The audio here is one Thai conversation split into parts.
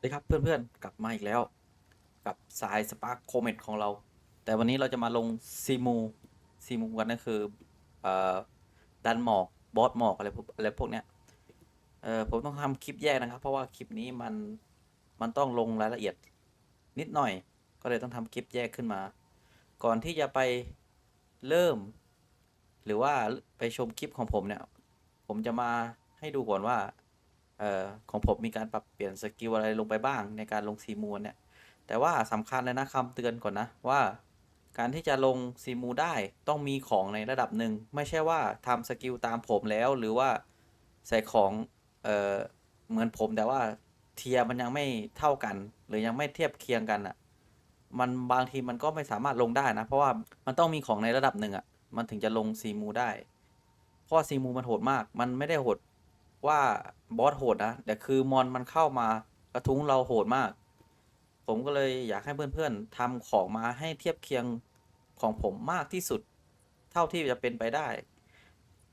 สวัสดีครับเพื่อนๆ กลับมาอีกแล้ว กับสายสปาร์คโคเมตของเรา แต่วันนี้เราจะมาลงซีมูซีมูกันนั่นคืออดันหมอกบอสหมอกอะไรพวกอะไรพวกเนี้ยผมต้องทำคลิปแยกนะครับ เพราะว่าคลิปนี้มันมันต้องลงรายละเอียดนิดหน่อย ก็เลยต้องทำคลิปแยกขึ้นมา ก่อนที่จะไปเริ่ม หรือว่าไปชมคลิปของผมเนี่ย ผมจะมาให้ดูก่อนว่า อ่อของผมมีการปรับเปลี่ยนสกิลอะไรลงไปบ้างในการลงซีมูนเนี่ย แต่ว่าสำคัญเลยนะคำเตือนก่อนนะว่าการที่จะลงซีมูได้ต้องมีของในระดับหนึ่ง ไม่ใช่ว่าทำสกิลตามผมแล้วหรือว่าใส่ของเอ่อเหมือนผมแต่ว่าเทียมันยังไม่เท่ากัน หรือยังไม่เทียบเคียงกันอะ่ะมันบางทีมันก็ไม่สามารถลงได้นะ เพราะว่ามันต้องมีของในระดับหนึ่งอะ่ะมันถึงจะลงซีมูได้ เพราะซีมูมันโหดมาก มันไม่ได้โหด ว่าบอสโหดนะแต่คือมอนมันเข้ามากระทุ้งเราโหดมาก ผมก็เลยอยากให้เพื่อนๆทำของมาให้เทียบเคียงของผมมากที่สุด เท่าที่จะเป็นไปได้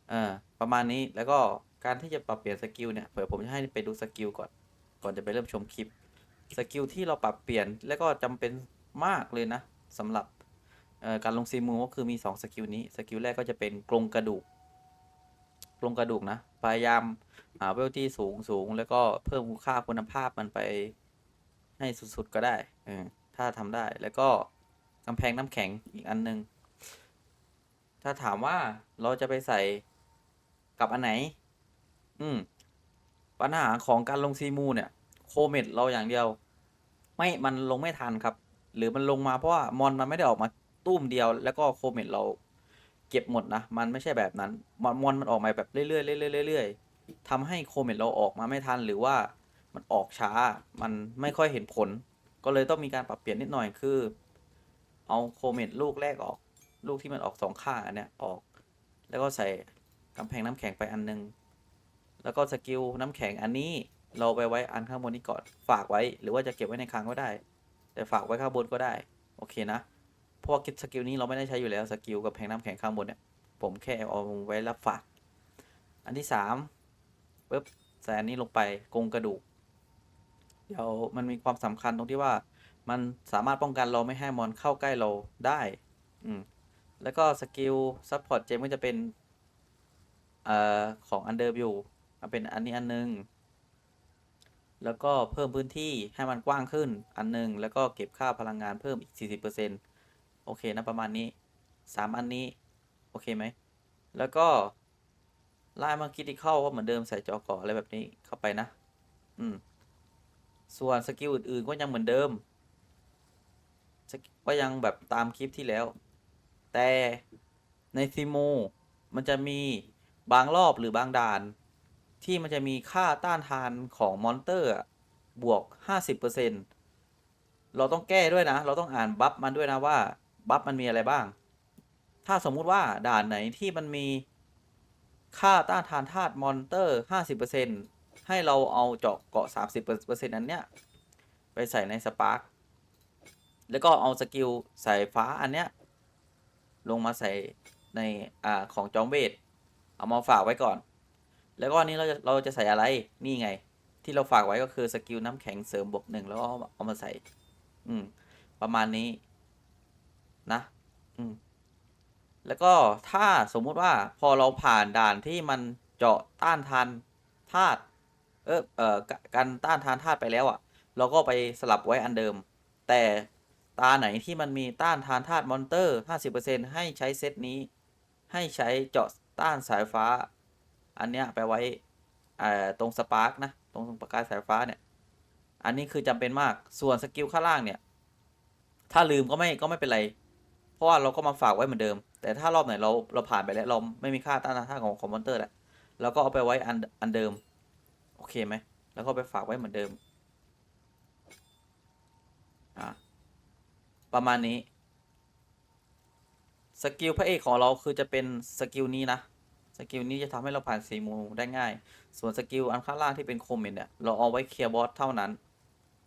เออประมาณนี้แล้วก็การที่จะปรับเปลี่ยนสกิลเนี่ยเผื่อผมจะให้ไปดูสกิลก่อน ก่อนจะไปเริ่มชมคลิปสกิลที่เราปรับเปลี่ยนแล้วก็จำเป็นมากเลยนะสำหรับการลงซีมูก็คือมี 2 สกิลนี้ สกิลแรกก็จะเป็นกรงกระดูกกรงกระดูกนะ พยายามหาเวลที่สูงสูงแล้วก็เพิ่มคุณค่าคุณภาพมันไปให้สุดๆก็ได้เออถ้าทำได้แล้วก็กำแพงน้ำแข็งอีกอันหนึง ถ้าถามว่าเราจะไปใส่กับอันไหน อืม ปัญหาของการลงซีมู เนี่ย โคเมดเราอย่างเดียว ไม่มันลงไม่ทันครับ หรือมันลงมาเพราะว่ามอนมันไม่ได้ออกมาตุ้มเดียว แล้วก็โคเมดเรา เก็บหมดนะ มันไม่ใช่แบบนั้นมอนมอนมันออกมาแบบเรื่อยๆเรื่อยๆเรื่อยๆทำให้โคเมดเราออกมาไม่ทันหรือว่ามันออกช้ามันไม่ค่อยเห็นผล ก็เลยต้องมีการปรับเปลี่ยนนิดหน่อยคือ เอาโคเมดลูกแรกออก ลูกที่มันออกสองข้างอันเนี้ยออก แล้วก็ใส่กำแพงน้ำแข็งไปอันนึง แล้วก็สกิลน้ำแข็งอันนี้เราไปไว้อันข้างบนนี้ก่อนฝากไว้ หรือว่าจะเก็บไว้ในคลังก็ได้ แต่ฝากไว้ข้างบนก็ได้ โอเคนะ เพราะว่าสกิลนี้เราไม่ได้ใช้อยู่แล้วสกิลกับแพงน้ำแข็งข้างบนเนี่ยผมแค่เอาไว้รับฝาก อันที่สามปึ๊บใส่อันนี้ลงไปกรงกระดูก เดี๋ยวมันมีความสำคัญตรงที่ว่า มันสามารถป้องกันเราไม่ให้มอนเข้าใกล้เราได้ อืมแล้วก็สกิลซัพพอร์ตเจมก็จะเป็นเอ่อของอันเดอร์วิวเป็นอันนี้อันนึง แล้วก็เพิ่มพื้นที่ให้มันกว้างขึ้นอันนึง แล้วก็เก็บค่าพลังงานเพิ่มอีก 40% โอเคนะประมาณนี้สามอันนี้ โอเคไหม แล้วก็ไล่มาคิดที่เข้าก็เหมือนเดิมใส่จอก่ออะไรแบบนี้เข้าไปนะ อืม ส่วนสกิลอื่นๆก็ยังเหมือนเดิม ก็ยังแบบตามคลิปที่แล้ว แต่ในซิโมมันจะมีบางรอบหรือบางด่าน ที่มันจะมีค่าต้านทานของมอนเตอร์อะบวก 50%เราต้องแก้ด้วยนะ เราต้องอ่านบัฟมันด้วยนะว่า บัฟมันมีอะไรบ้าง ถ้าสมมุติว่าด่านไหนที่มันมีค่าต้านทานธาตุมอนเตอร์ 50%ให้เราเอาเจาะเกาะ 30%อันเนี้ย ไปใส่ในสปาร์คแล้วก็เอาสกิลสายฟ้าอันเนี้ย ลงมาใส่ในอ่าของจอมเวทเอามาฝากไว้ก่อน แล้วก็อันนี้เราจะเราจะใส่อะไรนี่ไง ที่เราฝากไว้ก็คือสกิลน้ำแข็งเสริมบวกหนึ่งแล้วก็เอาเอามาใส่ อืม ประมาณนี้ นะ อืม แล้วก็ถ้าสมมุติว่าพอเราผ่านด่านที่มันเจาะต้านทานธาตุเออเอ่อการต้านทานธาตุไปแล้วอะ่ะ เราก็ไปสลับไว้อันเดิม แต่ตาไหนที่มันมีต้านทานธาตุมอนเตอร์ 50%ให้ใช้เซตนี้ ให้ใช้เจาะต้านสายฟ้า อันเนี้ยไปไว้อ่าตรงสปาร์กนะ ตรงประกายสายฟ้าเนี่ย อันนี้คือจำเป็นมาก ส่วนสกิลข้างล่างเนี่ย ถ้าลืมก็ไม่ก็ไม่เป็นไร เพราะว่าเราก็มาฝากไว้เหมือนเดิม แต่ถ้ารอบไหนเราเราผ่านไปแล้วเราไม่มีค่าต้านทานของของมอนเตอร์แหละเราก็เอาไปไว้อันอันเดิม โอเคไหมแล้วก็ไปฝากไว้เหมือนเดิมอะประมาณนี้สกิลพระเอกของเราคือจะเป็นสกิลนี้นะสกิลนี้จะทำให้เราผ่านสีมูได้ง่าย ส่วนสกิลอันข้างล่างที่เป็นโคมเมนต์เนี่ยเราเอาไว้เคลียร์บอสเท่านั้น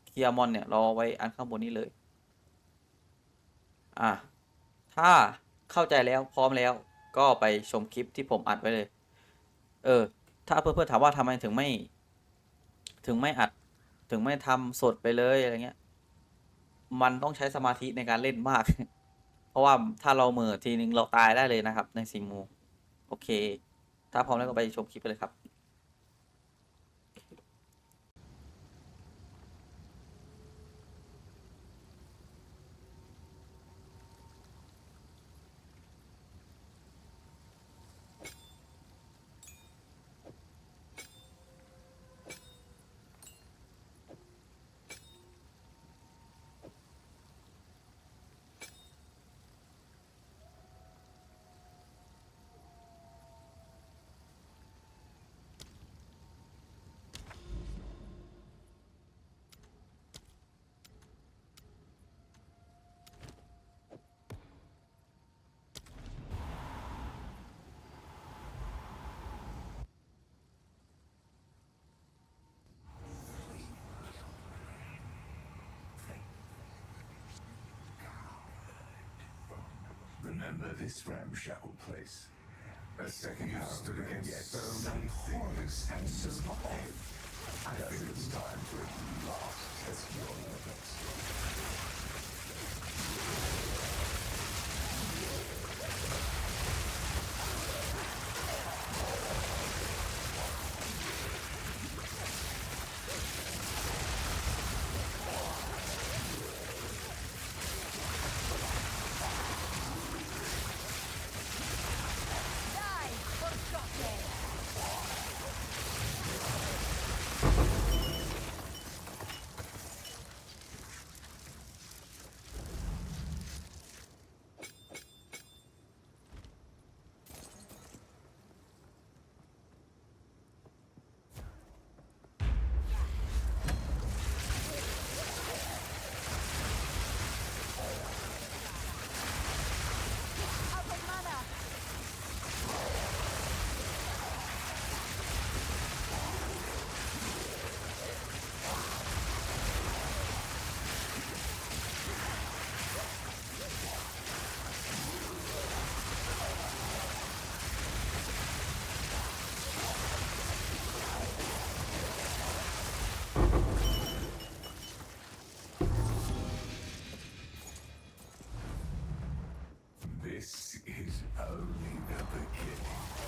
เคลียร์มอนเนี่ยเราเอาไว้อันข้างบนนี้เลย อะ ถ้าเข้าใจแล้วพร้อมแล้วก็ไปชมคลิปที่ผมอัดไว้เลย เออ ถ้าเพื่อนๆถามว่าทำไมถึงไม่ ถึงไม่อัด ถึงไม่ทำสดไปเลยอะไรเงี้ย มันต้องใช้สมาธิในการเล่นมาก เพราะว่าถ้าเราเม่อทีนึงเราตายได้เลยนะครับ ในซีมูโอเค ถ้าพร้อมแล้วก็ไปชมคลิปกันเลยครับ Remember this ramshackle place? A second you stood against so many horrors and survived. I think it's time to at last test your limits. This is only the beginning.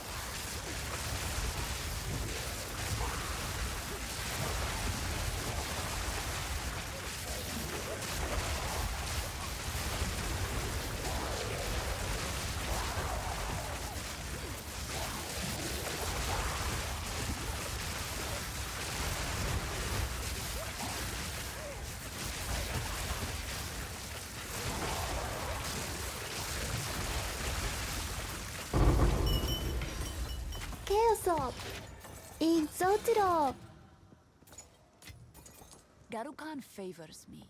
so, favors me.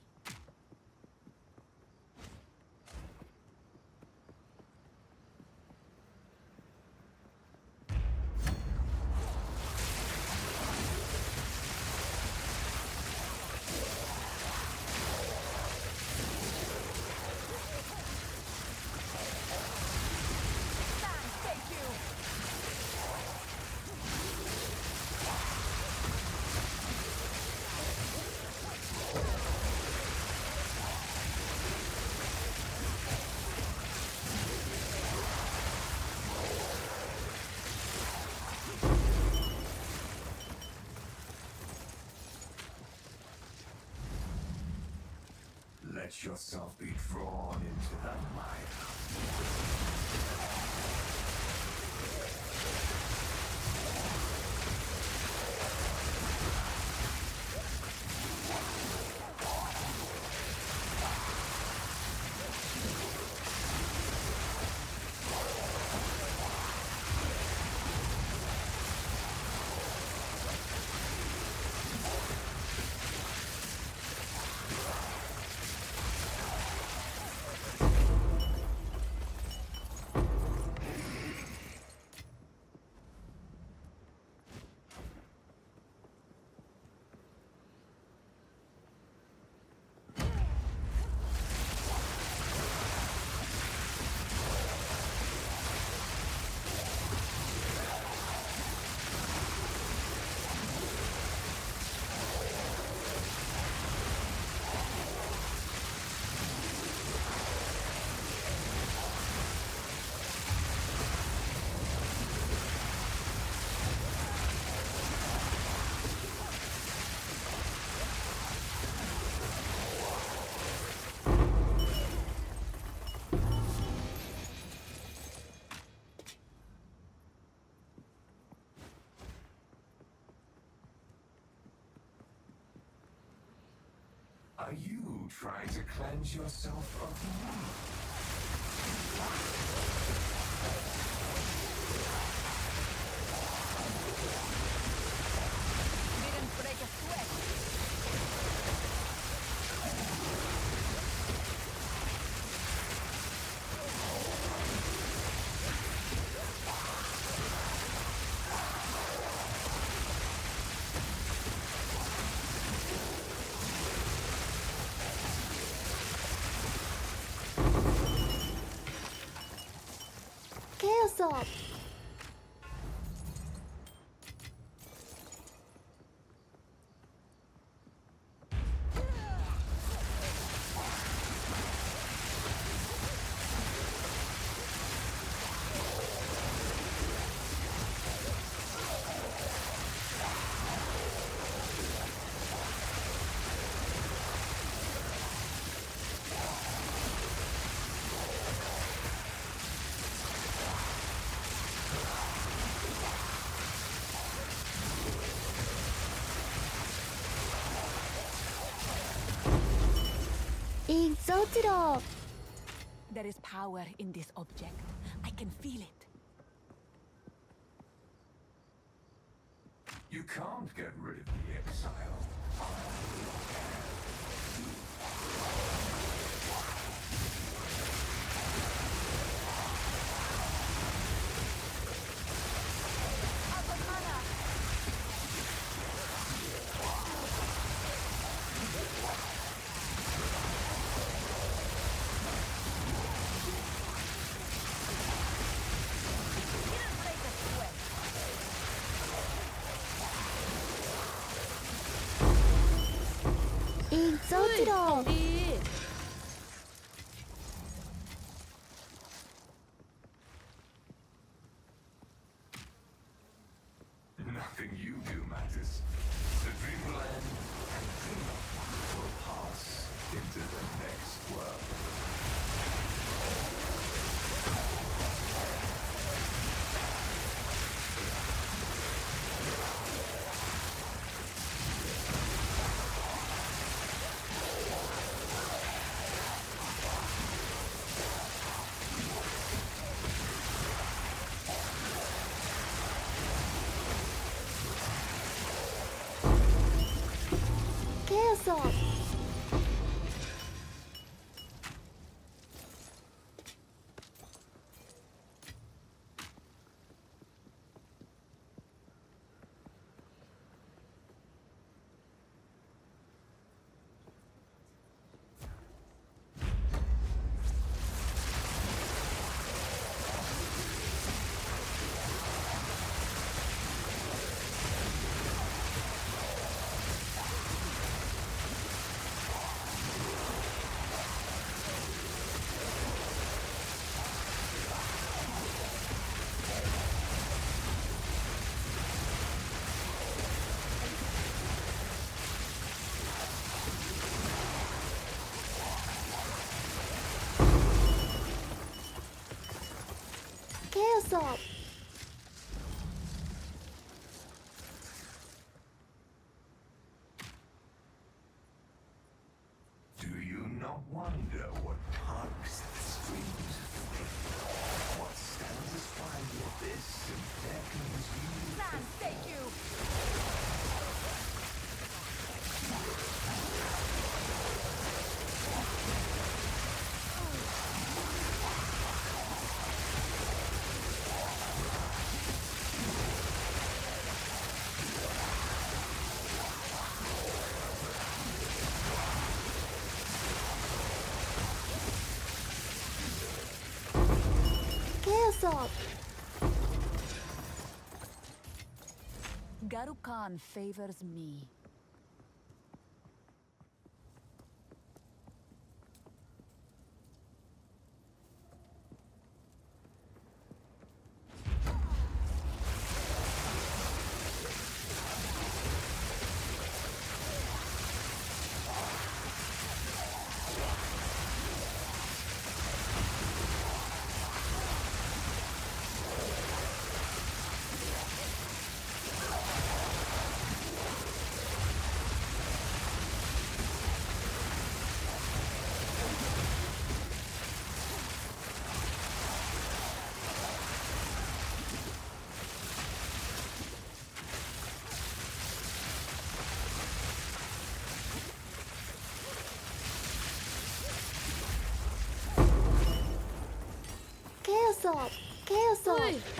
Let yourself be drawn into the you try to cleanse yourself of me. Gotaro! There is power in this object. I can feel it. You can't get rid It all. favors me.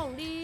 อบเ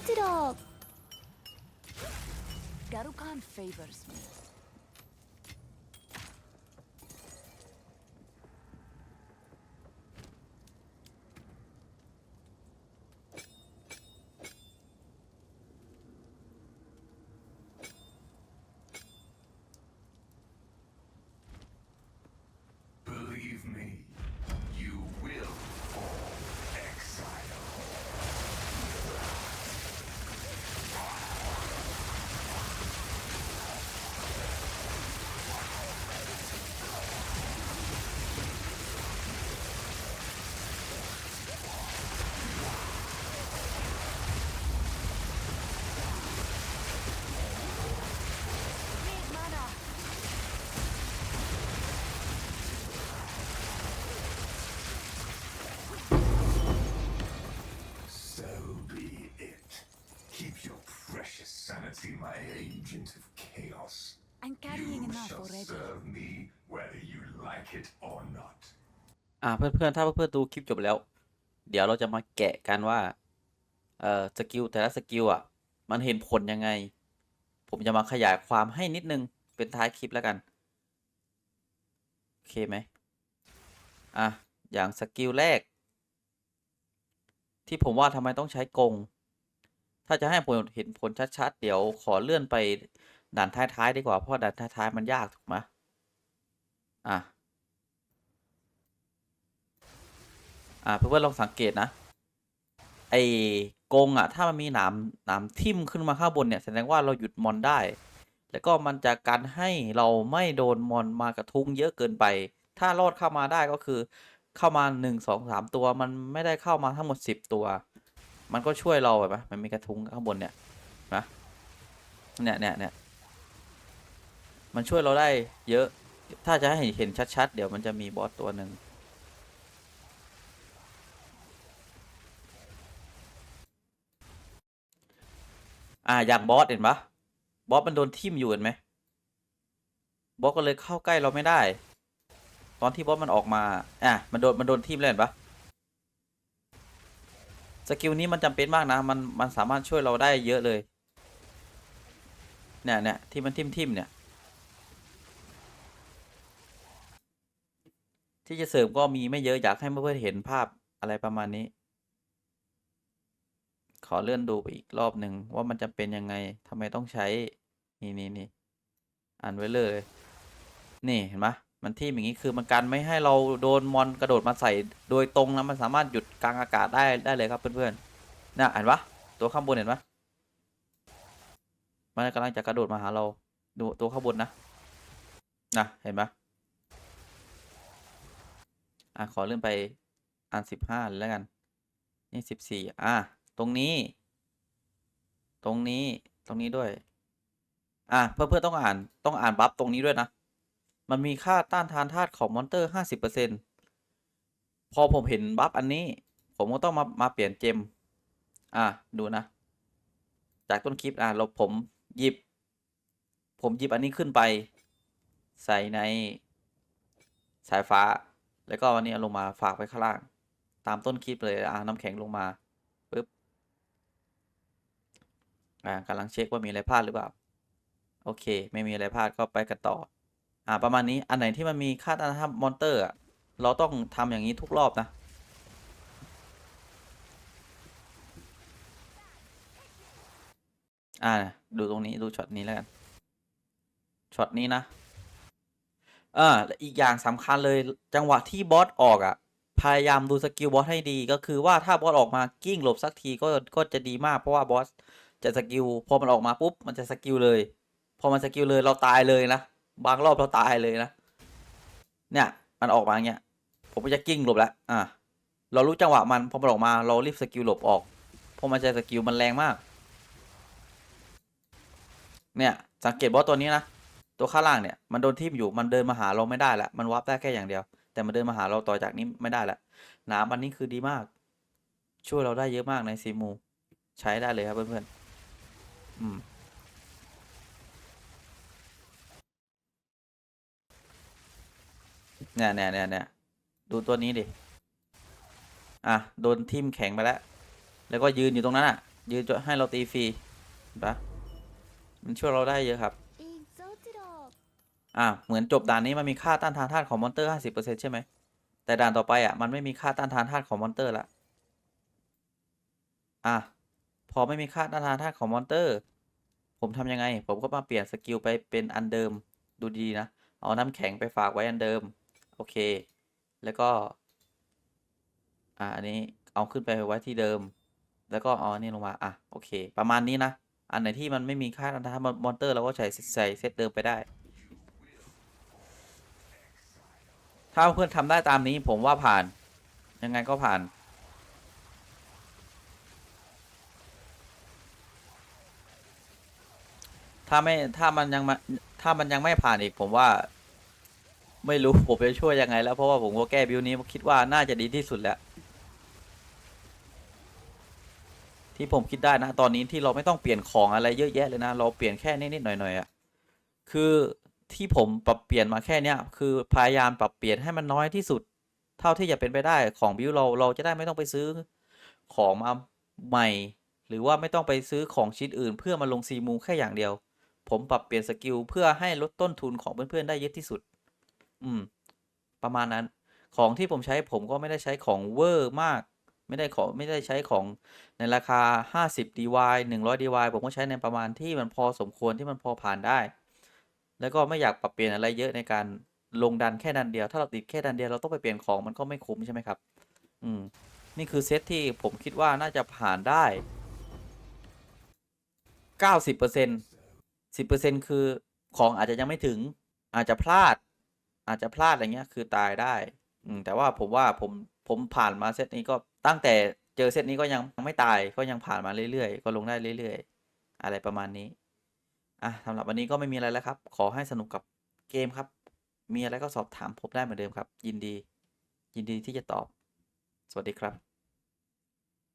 ちろんガルカン favors me. Whether you like it or not. อ่าเพื่อนๆ ถ้าเพื่อนๆ ดูคลิปจบแล้ว เดี๋ยวเราจะมาแกะกันว่า เอ่อ สกิลแต่ละสกิลอะ มันเห็นผลยังไง ผมจะมาขยายความให้นิดนึง เป็นท้ายคลิปแล้วกัน โอเคไหม อะ อย่างสกิลแรก ที่ผมว่าทำไมต้องใช้กง ถ้าจะให้ผลเห็นผลชัดๆ เดี๋ยวขอเลื่อนไปด่านท้ายๆ ดีกว่า เพราะด่านท้ายๆ มันยากถูกไหม อะ อ่าเพื่อนๆลองสังเกตนะ ไอ้กงอะ ถ้ามันมีหนามหนามทิ่มขึ้นมาข้างบนเนี่ย แสดงว่าเราหยุดมอนได้ แล้วก็มันจะกันให้เราไม่โดนมอนมากระทุ้งเยอะเกินไป ถ้ารอดเข้ามาได้ก็คือ เข้ามาหนึ่งสองสามตัวมันไม่ได้เข้ามาทั้งหมดสิบตัว มันก็ช่วยเราแบบมันมีกระทุ้งข้างบนเนี่ยนะเนี่ยเนี่ยเนี่ยมันช่วยเราได้เยอะ ถ้าจะให้เห็นชัด ๆ เดี๋ยวมันจะมีบอสตัวหนึ่งอ่าอย่างบอสเห็นปะบอสมันโดนทิ่มอยู่เห็นไหมบอสก็เลยเข้าใกล้เราไม่ได้ ตอนที่บอสมันออกมา อะมันโดนมันโดนทิ่มแล้วเห็นปะสกิลนี้มันจำเป็นมากนะ มันมันสามารถช่วยเราได้เยอะเลย เนี่ยเนี่ยที่มันทิ่มทิ่มเนี่ย ที่จะเสริมก็มีไม่เยอะอยากให้เพื่อนๆเห็นภาพอะไรประมาณนี้ ขอเลื่อนดูไปอีกรอบหนึ่งว่ามันจะเป็นยังไงทำไมต้องใช้ นี่นี่นี่อ่านไว้เลย นี่เห็นไหมมันที่อย่างนี้คือมันกันไม่ให้เราโดนมอนกระโดดมาใส่โดยตรงนะมันสามารถหยุดกลางอากาศได้ได้เลยครับเพื่อนๆน่ะเห็นปะตัวข้างบนเห็นปะมันกำลังจะกระโดดมาหาเรา ดูตัวข้างบนนะนะเห็นปะ อะขอเลื่อนไปอันสิบห้าแล้วกัน นี่สิบสี่อะตรงนี้ ตรงนี้ตรงนี้ด้วย อะเพื่อนเพื่อต้องอ่านต้องอ่านบัฟตรงนี้ด้วยนะ มันมีค่าต้านทานธาตุของมอนเตอร์ห้าสิบเปอร์เซ็นพอผมเห็นบัฟอันนี้ ผมก็ต้องมามาเปลี่ยนเจม อะดูนะ จากต้นคลิปอะเราผมหยิบ ผมหยิบอันนี้ขึ้นไป ใส่ในสายฟ้า แล้วก็วันนี้ลงมาฝากไว้ข้างล่าง ตามต้นคลิปเลยอะน้ำแข็งลงมาปึ๊บอ่ากำลังเช็คว่ามีอะไรพลาดหรือเปล่า โอเค ไม่มีอะไรพลาดก็ไปกันต่อ อ่า ประมาณนี้อันไหนที่มันมีค่าต้านทานมอนเตอร์อะเราต้องทำอย่างนี้ทุกรอบนะอ่า ดูตรงนี้ดูช็อตนี้แล้วกัน ช็อตนี้นะ เออและอีกอย่างสำคัญเลยจังหวะที่บอสออกอะ พยายามดูสกิลบอสให้ดีก็คือว่าถ้าบอสออกมากิ้งหลบสักทีก็ก็จะดีมากเพราะว่าบอสจะสกิลพอมันออกมาปุ๊บมันจะสกิลเลย พอมันสกิลเลยเราตายเลยนะบางรอบเราตายเลยนะ เนี่ยมันออกมาอย่างเงี้ยผมก็จะกิ้งหลบแล้วอะเรารู้จังหวะมันพอมันออกมาเรารีบสกิลหลบออกเพราะมันจะสกิลมันแรงมาก เนี่ยสังเกตบอสตัวนี้นะ ตัวข้างล่างเนี่ยมันโดนทิ่มอยู่มันเดินมาหาเราไม่ได้ล้วมันวับได้แค่อย่างเดียว แต่มันเดินมาหาเราต่อจากนี้ไม่ได้ล้วหนามอันนี้คือดีมาก ช่วยเราได้เยอะมากในซีมูใช้ได้เลยครับเพื่อนๆอืมเนี่ยเนี่ยเนี่ยเนี่ยดูตัวนี้ดิ อะ โดนทิ่มแข็งไปแล้ว แล้วก็ยืนอยู่ตรงนั้นอะ ยืนจนให้เราตีฟรีปะมันช่วยเราได้เยอะครับ อะเหมือนจบด่านนี้มันมีค่าต้านทานธาตุของมอนเตอร์ห้าสิบเปอร์เซ็นต์ใช่ไหมแต่ด่านต่อไปอะมันไม่มีค่าต้านทานธาตุของมอนเตอร์ละอะพอไม่มีค่าต้านทานธาตุของมอนเตอร์ ผมทำยังไง ผมก็มาเปลี่ยนสกิลไปเป็นอันเดิมดูดีนะ เอาน้ำแข็งไปฝากไว้อันเดิม โอเค แล้วก็ อ่าอันนี้เอาขึ้นไปไว้ที่เดิม แล้วก็เอาอันนี้ลงมาอะโอเค ประมาณนี้นะ อันไหนที่มันไม่มีค่าต้านทานมอนเตอร์เราก็ใช้ใส่เซตเดิมไปได้ ถ้าเพื่อนทำได้ตามนี้ผมว่าผ่าน ยังไงก็ผ่านถ้าไม่ถ้ามันยังมาถ้ามันยังไม่ผ่านอีกผมว่า ไม่รู้ผมจะช่วยยังไง แล้วเพราะว่าผมก็แก้บิวนี้คิดว่าน่าจะดีที่สุดแล้ว ที่ผมคิดได้นะ ตอนนี้ที่เราไม่ต้องเปลี่ยนของอะไรเยอะแยะเลยนะ เราเปลี่ยนแค่นิดๆหน่อยๆอะ่ะคือ ที่ผมปรับเปลี่ยนมาแค่เนี้ยคือพยายามปรับเปลี่ยนให้มันน้อยที่สุด เท่าที่จะเป็นไปได้ของบิวเราเราจะได้ไม่ต้องไปซื้อของมาใหม่ หรือว่าไม่ต้องไปซื้อของชิ้นอื่น เพื่อมาลงซีมูแค่อย่างเดียว ผมปรับเปลี่ยนสกิลเพื่อให้ลดต้นทุนของเพื่อนๆได้เยอะที่สุด อืม ประมาณนั้น ของที่ผมใช้ผมก็ไม่ได้ใช้ของเวอร์มาก ไม่ได้ของไม่ได้ใช้ของในราคา 50 DY 100 DY ผมก็ใช้ในประมาณที่มันพอสมควรที่มันพอผ่านได้ แล้วก็ไม่อยากปรับเปลี่ยนอะไรเยอะในการลงดันแค่ดันเดียว ถ้าเราติดแค่ดันเดียวเราต้องไปเปลี่ยนของมันก็ไม่คุ้มใช่ไหมครับ อืม นี่คือเซตที่ผมคิดว่าน่าจะผ่านได้90% 10%คือของอาจจะยังไม่ถึง อาจจะพลาด อาจจะพลาดอะไรเงี้ย คือตายได้ อืม แต่ว่าผมว่าผมผมผ่านมาเซตนี้ก็ตั้งแต่เจอเซตนี้ก็ยังไม่ตายก็ยังผ่านมาเรื่อยๆ ก็ลงได้เรื่อยๆ อะไรประมาณนี้ อะสำหรับวันนี้ก็ไม่มีอะไรแล้วครับ ขอให้สนุกกับเกมครับ มีอะไรก็สอบถามผมได้เหมือนเดิมครับ ยินดี ยินดีที่จะตอบ สวัสดีครับ